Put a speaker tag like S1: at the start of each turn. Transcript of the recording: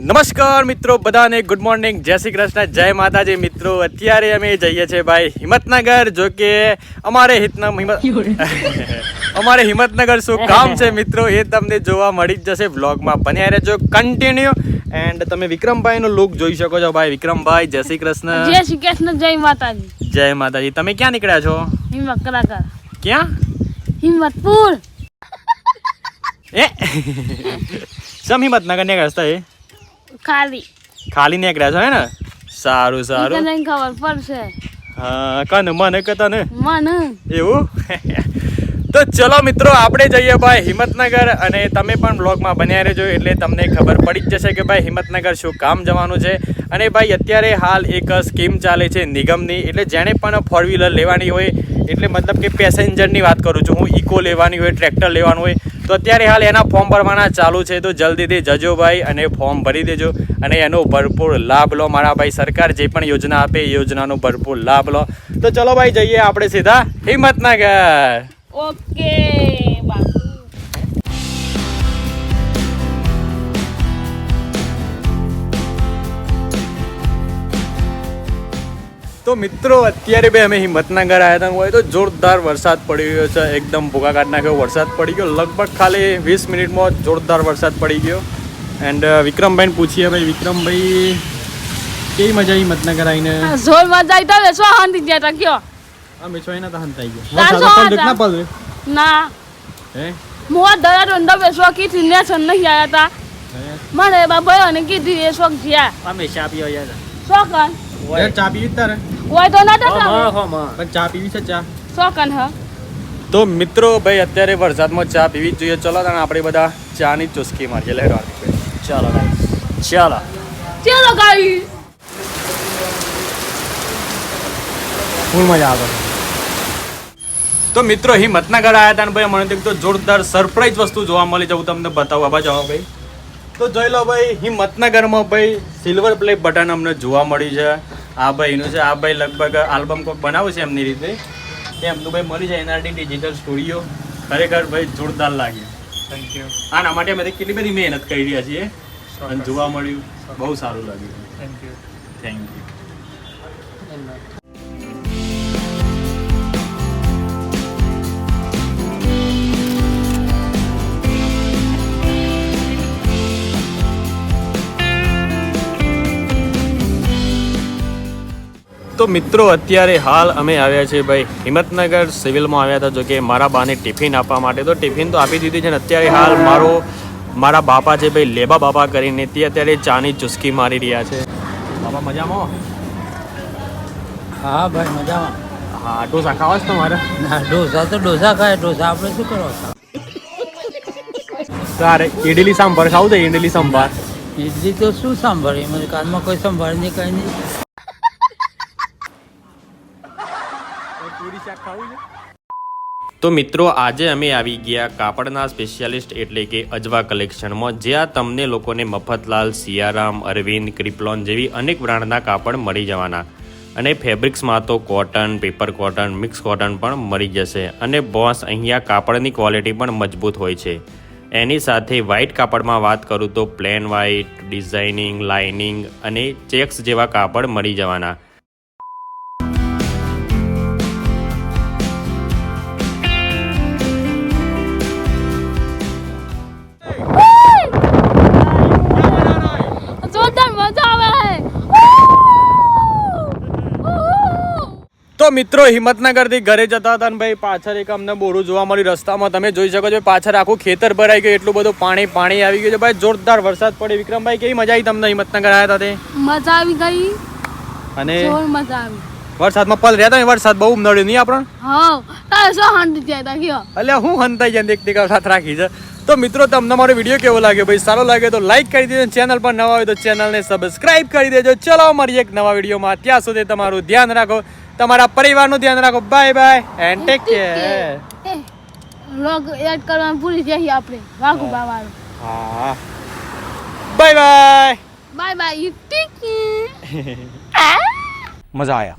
S1: નમસ્કાર મિત્રો બધાને ગુડ મોર્નિંગ જય શ્રી કૃષ્ણ જય માતાજી. મિત્રો અત્યારે અમે જઈએ છીએ ભાઈ હિંમતનગર જો કે અમારે હિતના હિંમત અમારે હિંમતનગર શું કામ છે મિત્રો એ તમને જોવા મળી જ જશે વ્લોગમાં બન્યા રહેજો કન્ટિન્યુ એન્ડ તમે વિક્રમભાઈનો લુક જોઈ શકો છો ભાઈ. વિક્રમભાઈ જય શ્રી કૃષ્ણ.
S2: જય શ્રી કૃષ્ણ જય માતાજી.
S1: જય માતાજી. તમે ક્યાં નીકળ્યા છો?
S2: હિંમત કલાકાર.
S1: ક્યાં?
S2: હિંમતપુર.
S1: એ? સમ હિંમતનગર ને રસ્તા એ
S2: ખાલી.
S1: ખાલી નીકળ્યા છો હે ને? સારું સારું.
S2: તને ખબર પડશે.
S1: હા કન મને કતા ને.
S2: મન.
S1: એવું? તો ચલો મિત્રો આપણે જઈએ ભાઈ હિંમતનગર અને તમે પણ બ્લોગમાં બન્યા રહેજો એટલે તમને ખબર પડી જ જશે કે ભાઈ હિંમતનગર શું કામ જવાનું છે. અને ભાઈ અત્યારે હાલ એક સ્કીમ ચાલે છે નિગમની એટલે જેણે પણ ફોર વ્હીલર લેવાની હોય એટલે મતલબ કે પેસેન્જરની વાત કરું છું હું ઇકો લેવાની હોય ટ્રેક્ટર લેવાનું હોય તો અત્યારે હાલ એના ફોર્મ ભરવાના ચાલુ છે. તો જલ્દીથી જજો ભાઈ અને ફોર્મ ભરી દેજો અને એનો ભરપૂર લાભ લો. મારા ભાઈ સરકાર જે પણ યોજના આપે એ યોજનાનો ભરપૂર લાભ લો. તો ચલો ભાઈ જઈએ આપણે સીધા હિંમતનગર.
S2: ઓકે.
S1: તો મિત્રો અત્યારે બે અમે હિંમતનગર આવ્યા હતા. હોય તો જોરદાર વરસાદ પડી ગયો છે. એકદમ ભૂકા કાઢ નાખ્યો વરસાદ પડી ગયો. લગભગ ખાલી વીસ મિનિટમાં જોરદાર વરસાદ પડી ગયો. એન્ડ વિક્રમભાઈને પૂછીએ ભાઈ વિક્રમભાઈ કેવી મજા આવી હિંમતનગર આવીને?
S2: જોર મજા આવી. તો શું હાંડી ગયા તા કયો?
S1: અમે છો એના તો હંતાઈ
S2: ચારસો
S1: ગયા
S2: હતા.
S1: ના પડે
S2: ના.
S1: હે?
S2: મોવા દયા ડોંડા બેસવા કી થીને છન નહીં આયા તા? મને બાબા અને કીધી એ શોખ જ્યા.
S3: અમે ચા પીવા ગયા
S2: શોકન
S1: ચા પીવી તારે?
S2: હોય તો ના તો
S1: પણ ચા પીવી છે ચા?
S2: હ?
S1: તો મિત્રો ભાઈ અત્યારે વરસાદમાં ચા પીવી જ જોઈએ. ચલો તાણે આપણે બધા ચાની ચુસ્કી મારીએ. લહેરો
S3: ચાલો ચાલો.
S2: ચાલો ચલો
S1: ફૂલ મજા આવે. તો મિત્રો હિંમતનગર આવ્યા હતા ને ભાઈ મને તો એક તો જોરદાર સરપ્રાઈઝ વસ્તુ જોવા મળી જવું તમને બતાવું. આવા જાઓ ભાઈ. તો જોઈ લો ભાઈ હિંમતનગરમાં ભાઈ સિલ્વર પ્લે બટન અમને જોવા મળી છે. આ ભાઈનું છે આ ભાઈ લગભગ આલ્બમ કોઈક બનાવે છે એમની રીતે. એમનું ભાઈ મળી જાય એનઆરટી ડિજિટલ સ્ટુડિયો. ખરેખર ભાઈ જોરદાર લાગ્યું
S3: થેન્ક યુ
S1: આના માટે અમે કેટલી બધી મહેનત કરી રહ્યા છીએ. અને જોવા મળ્યું. બહુ સારું લાગ્યું.
S3: થેન્ક યુ
S1: થેન્ક યુ તો મિત્રો અત્યારે હાલ અમે આવ્યા છીએ ભાઈ હિંમતનગર સિવિલમાં આવ્યા હતા જો કે મારા બાને ટિફિન આપવા માટે. તો ટિફિન તો આપી દીધી છે ને અત્યારે હાલ મારો મારા બાપા છે ભાઈ લેબા બાપા કરીને તે અત્યારે ચાની ચુસ્કી મારી રહ્યા છે. બાપા મજામાં?
S3: હા ભાઈ મજામાં.
S1: હા ઢોસા ખાવા જ તમારે?
S3: ના ઢોસા તો ઢોસા ખાય ઢોસા આપણે શું કરવા
S1: તારે ઇડલી સાંભાર ખાવું છે ઇડલી સાંભાર?
S3: ઇડલી તો શું સાંભાર એમાં કાનમાં કોઈ સાંભાર નહીં કઈ નહીં.
S1: તો મિત્રો, આજે અમે આવી ગયા કાપડના સ્પેશિયાલિસ્ટ એટલે કે અજવા કલેક્શનમાં, જ્યાં તમને લોકોને મફતલાલ, સિયારામ, અરવિંદ, ક્રિપ્લોન જેવી અનેક બ્રાન્ડના કાપડ મળી જવાના. અને ફેબ્રિક્સમાં તો cotton, paper cotton, mix cotton પણ મળી જશે. અને બોસ અહીંયા કાપડની ક્વોલિટી પણ મજબૂત હોય છે. એની સાથે વ્હાઇટ કાપડમાં વાત કરું તો પ્લેન વ્હાઇટ, ડિઝાઇનિંગ, લાઇનિંગ અને ચેક્સ જેવા કાપડ મળી જવાના. મિત્રો હિંમતનગરથી ઘરે જતા હતા ને ભાઈ પાછળ એક અમને બોરું જોવા મળ્યું. રસ્તામાં તમે જોઈ શકો છો પાછળ આખું ખેતર ભરાઈ ગયું એટલું બધું પાણી પાણી આવી ગયું છે. ભાઈ જોરદાર વરસાદ પડે વિક્રમભાઈ કેવી મજા આવી તમને હિંમતનગર આવ્યા હતા તે?
S2: મજા આવી ગઈ.
S1: અને
S2: મજા આવી.
S1: વરસાદમાં પલ રહ્યા હતા વરસાદ બહુ નડ્યો નહીં આપણે?
S2: હા તારે શું હાંડી ગયા કયો?
S1: એટલે હું હંતાઈ જાય દેખ દેખાવ સાથ રાખી છે. તો મિત્રો તમને મારો વીડિયો કેવો લાગ્યો? ભાઈ સારો લાગે તો લાઈક કરી દેજો ચેનલ પર નવા હોય તો ચેનલને સબસ્ક્રાઇબ કરી દેજો. ચલો મળીએ એક નવા વિડીયોમાં. ત્યાં સુધી તમારું ધ્યાન રાખો. તમારા પરિવારનું ધ્યાન રાખો. Bye bye and take care
S2: log એડ કરવાનું ભૂલી જઈએ આપણે. વાઘુ બાવાનું
S1: હા. Bye bye
S2: bye bye you take care
S1: મજા આયા.